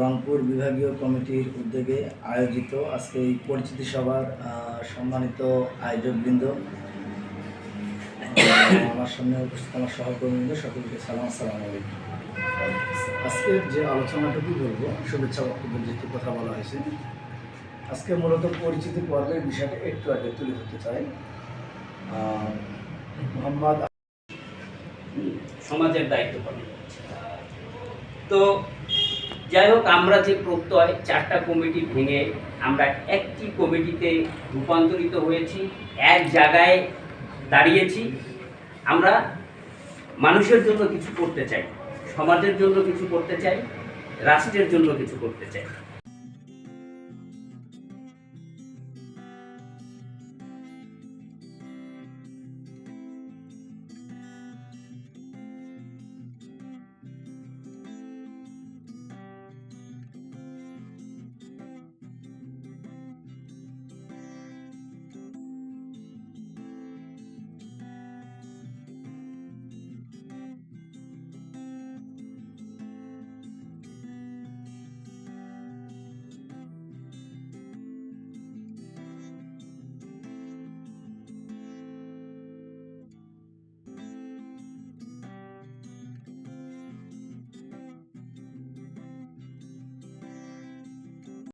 রংপুর বিভাগীয় কমিটির উদ্যোগে আয়োজিত আজকে এই পরিচিতি সভার সম্মানিত আয়োজকবৃন্দ আমার সামনে উপস্থিত আমার সহকর্মীবৃন্দ, সকলকে সালাম, আসসালামু আলাইকুম। আজকের যে আলোচনাটুকু বলব, শুভেচ্ছা বক্তব্য যেহেতু কথা বলা হয়েছে, আজকে মূলত পরিচিতি পর্বের বিষয়টা একটু আগে তুলে ধরতে চাই। মোহাম্মদ সমাজের দায়িত্ব পালন তো যাই হোক আমরা যে প্রত্যয়, চারটা কমিটি ভেঙে আমরা একটি কমিটিতে রূপান্তরিত হয়েছি, এক জায়গায় দাঁড়িয়েছি। আমরা মানুষের জন্য কিছু করতে চাই, সমাজের জন্য কিছু করতে চাই, রাষ্ট্রের জন্য কিছু করতে চাই।